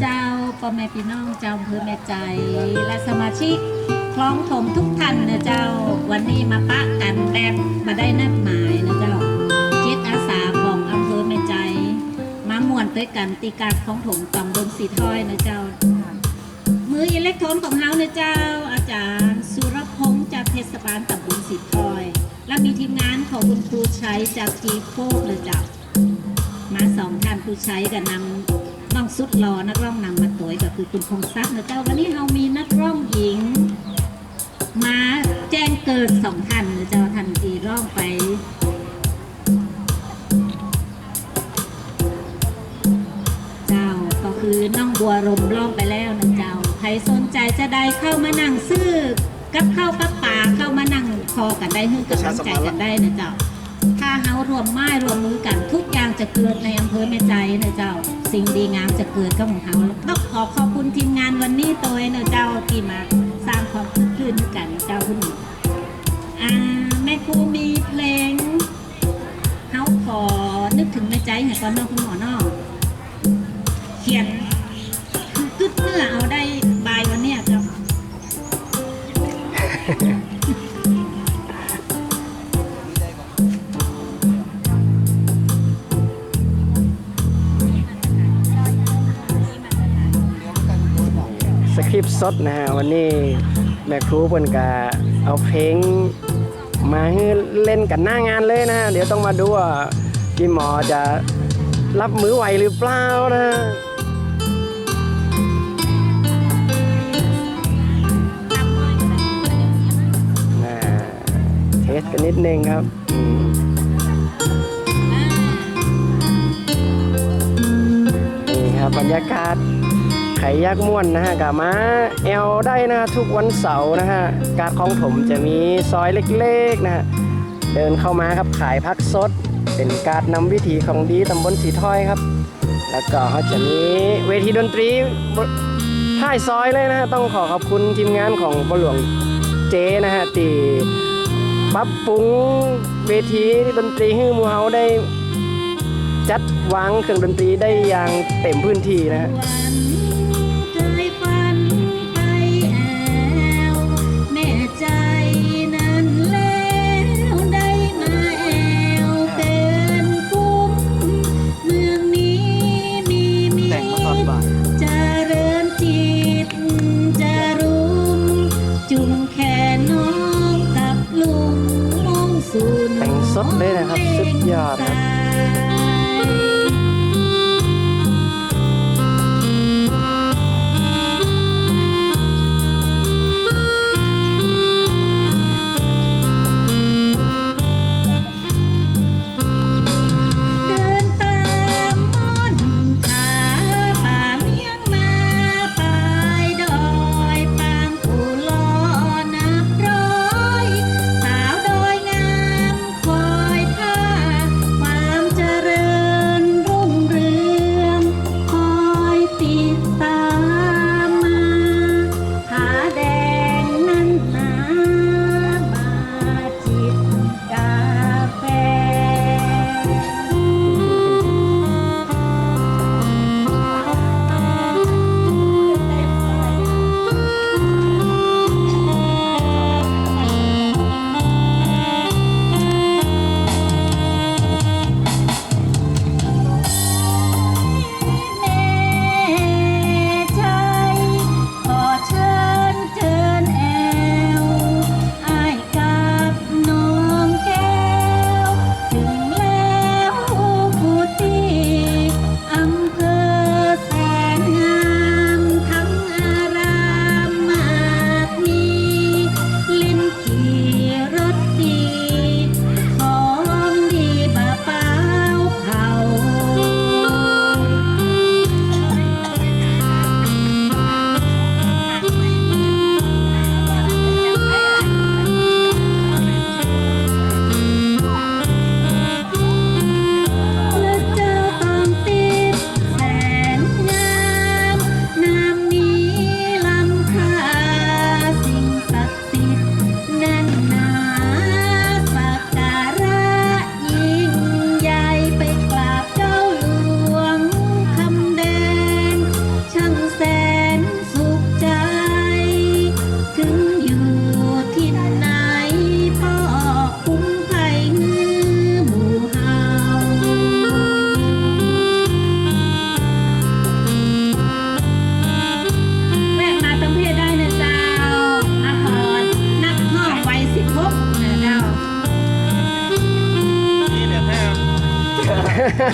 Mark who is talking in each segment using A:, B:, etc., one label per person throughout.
A: เจ้าพ่อแม่พี่น้องเจ้าอำเภอแม่ใจและสมาชิกคล้องถมทุกท่านนะเจ้าวันนี้มาปะกันแบบมาได้นัดหมายนะเจ้าจิตอาสาของอำเภอแม่ใจ มาม่วนด้วยกันตีการคล้องถมตำบลสีถ้อยนะเจ้า มืออิเล็กโทรนของเฮานะเจ้า อาจารย์ สุรพงษ์จากเทศบาลตำบลสีถ้อย และมีทีมงานของคุณครูใช้จากจีโคกเลยเจ้ามาสองท่านผู้ใช้กับนำ น้องสุดรอนักร้องนำมาตัวก็คือคุณพงศักดิ์นะเจ้าวันนี้เรามีนักร้องหญิง มาแจ้งเกิดสองท่านนะเจ้าท่านทีร้องไปเจ้าก็คือน้องบัวรมร้องไปแล้วนะเจ้า ใครสนใจจะได้เข้ามานั่งซื้อกับเข้าวกับป่าเข้ามานั่งคอกันได้ฮึ่งกับน้ำใจกันได้นะเจ้าารวมไม้รวมมือกันทุกอย่างจะเกิดในอำเภอแม่ใจเนะเจ้า สิ่งดีงามจะเกิดกับของเขาต้องขอขอบคุณทีมงานวันนี้ตัวเองนะเจ้าที่มาสร้างความคึกคืนกันเจ้าคุณอ่าแม่ครูมีเพลงเฮาขอนึกถึงแม่ใจให้ก่อนเนาะคุณหมอเนาะ
B: สคริปต์สดนะฮะวันนี้แม่ครูเพิ่นกะเอาเพลงมาให้เล่นกันหน้างานเลยนะฮะเดี๋ยวต้องมาดูว่าพี่หมอจะรับมือไหวหรือเปล่านะฮะอ่าเทสกันนิดนึงครับนี่ครับบรรยากาศ ไข่ยักษ์ม่วนนะฮะกามาแอลได้นะทุกวันเสาร์นะฮะการคลองถมจะมีซอยเล็กๆนะฮะเดินเข้ามาครับขายพักสด เป็นการนำวิถีของดีตำบลสีถ้อยครับ แล้วก็เขาจะมีเวทีดนตรีท้ายซอยเลยนะฮะต้องขอขอบคุณทีมงานของบหลวงเจนะฮะตีปรับปรุงเวทีดนตรีให้มูเฮาได้จัดวางเครื่องดนตรีได้อย่างเต็มพื้นที่นะฮะ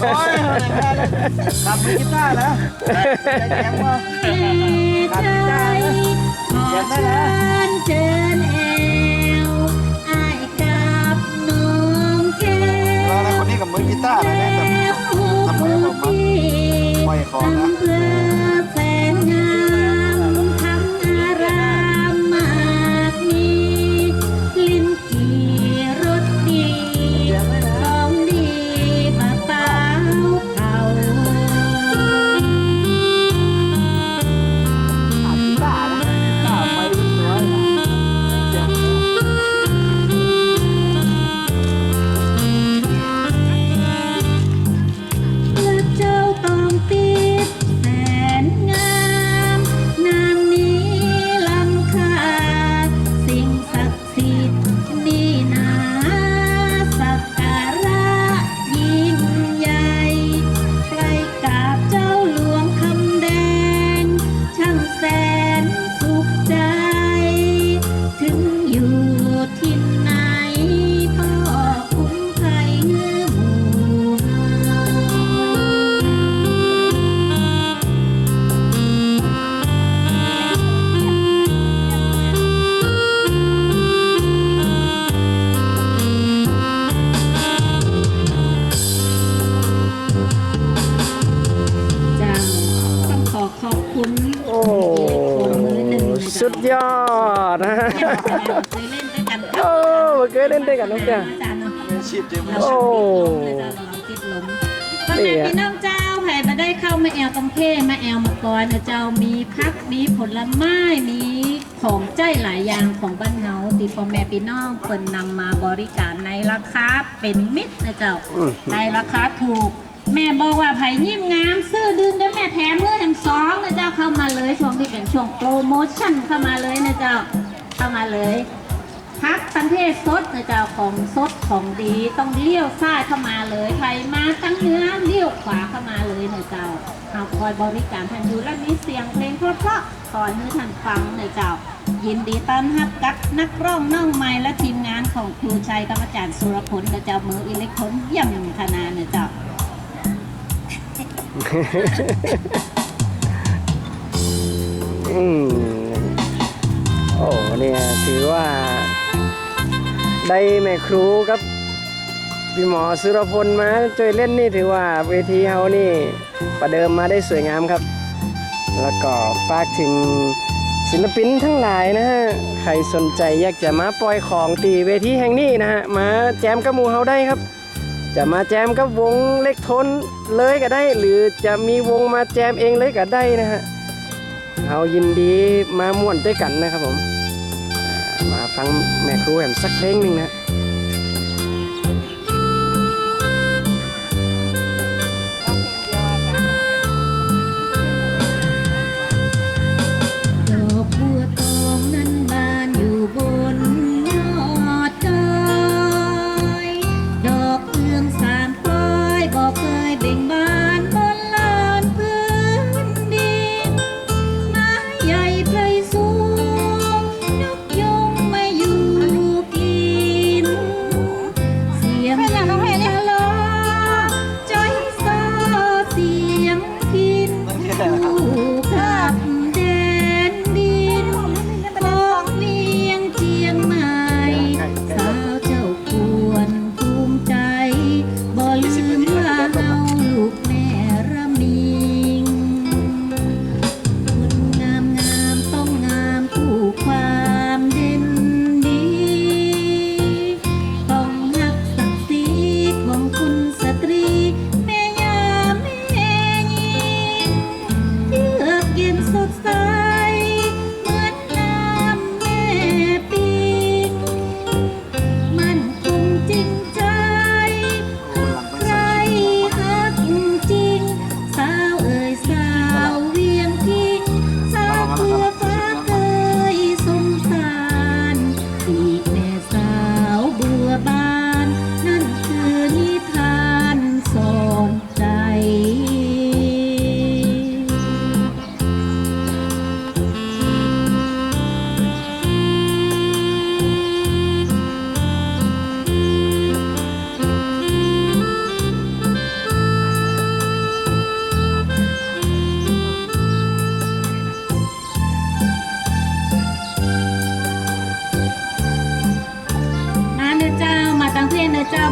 C: โอ้ยทำมือกีตาร์นะได้แจมว่า
A: เอ่ใจขอเชิญเชิญแอวอายกับน้องแก้
C: เราคนนี้กับมือกีตาร์นะเลยนะ
A: ด
C: นะ
A: ฮะเคยเล่นด้วยกัน
B: โอ้เคยเล่นด้วยกันน้องจ้า
A: อาจารย์เนาะ
C: มืออาชีพจริงมือ
A: เรา
C: อา
B: โอ้
C: ชีพ
A: ติดลมนะเจ้าเราติดลมพ่อแม่พี่น้องเจ้าไผ่มาได้เข้ามาแอลตรงเทมาแอลมาก่อนนะเจ้ามีพักมีผลไม้มีของใจหลายอย่างของบ้านเฮาที่พ่อแม่พี่น้องเปิ่นนำมาบริการในราคาเป็นมิตรนะเจ้า
B: อืม
A: ในราคาถูกแม่บอกว่าไผ่ยิ้มงามซื้อดื่มได้แม่แถมเมื่อแถมสองนะเจ้าเข้ามาเลยช่วงที่เป็นช่วงโปรโมชั่นเข้ามาเลยนะเจ้า เข้ามาเลยพักประเทศสดนะเจ้าของสดของดีต้องเลี้ยวซ้ายเข้ามาเลยใครมาตั้งเนื้อเลี้ยวขวาเข้ามาเลยนะเจ้าเอาคอยบริการท่านอยู่และมีเสียงเพลงเพราะๆคอยให้ท่านฟังนะเจ้า ยินดีต้อนรับกับนักร้องน้องใหม่และทีมงานของครูชัยกับอาจารย์สุรพลนะเจ้ามืออิเล็กทรอนเยี่ยมขนานะเจ้า
B: อืม อ้เนี่ยถือว่าได้แม่ครูกับพี่หมอสุรพลมาช่วยเล่นนี่ถือว่าเวทีเฮานี่ประเดิมมาได้สวยงามครับ แล้วก็ฝากถึงศิลปินทั้งหลายนะฮะใครสนใจอยากจะมาปล่อยของตีเวทีแห่งนี้นะฮะมาแจมกับหมูเฮาได้ครับ จะมาแจมกับวงเล็กทนเลยก็ได้ หรือจะมีวงมาแจมเองเลยก็ได้นะฮะเรายินดีมาม่วนด้วยกันนะครับผม ฟังแม่ครูแอมสักเพลงหนึ่งนะ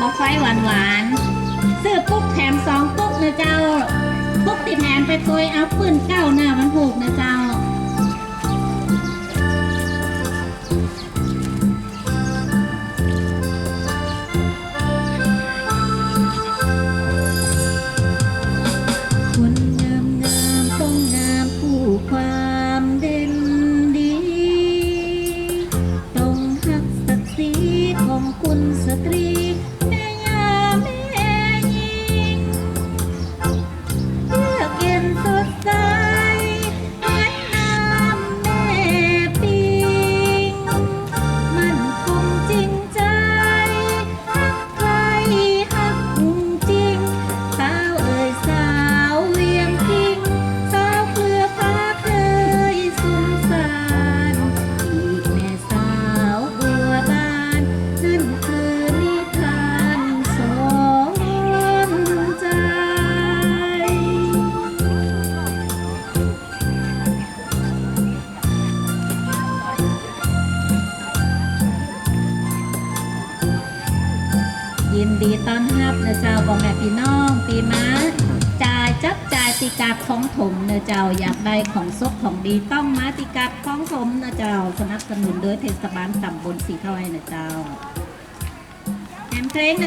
A: มาไฟหวานหวานซื้อปุ๊กแถมสองปุ๊กนะเจ้าปุ๊กติดแถมไปตัวยเอาปืนเก้าหน้ามันผูกนะเจ้า ดีต้อนรับนเจ้าบอแม่พี่น้องปีม้าจ่ายจับจ่ายติกาของถมเนเจ้าอยากได้ของซกของดีต้องมาติกาของถมเนเจ้าสนับสนุนโดยเทศบาลตำบลสีเท่าไร่นเจ้าแอมเพลงน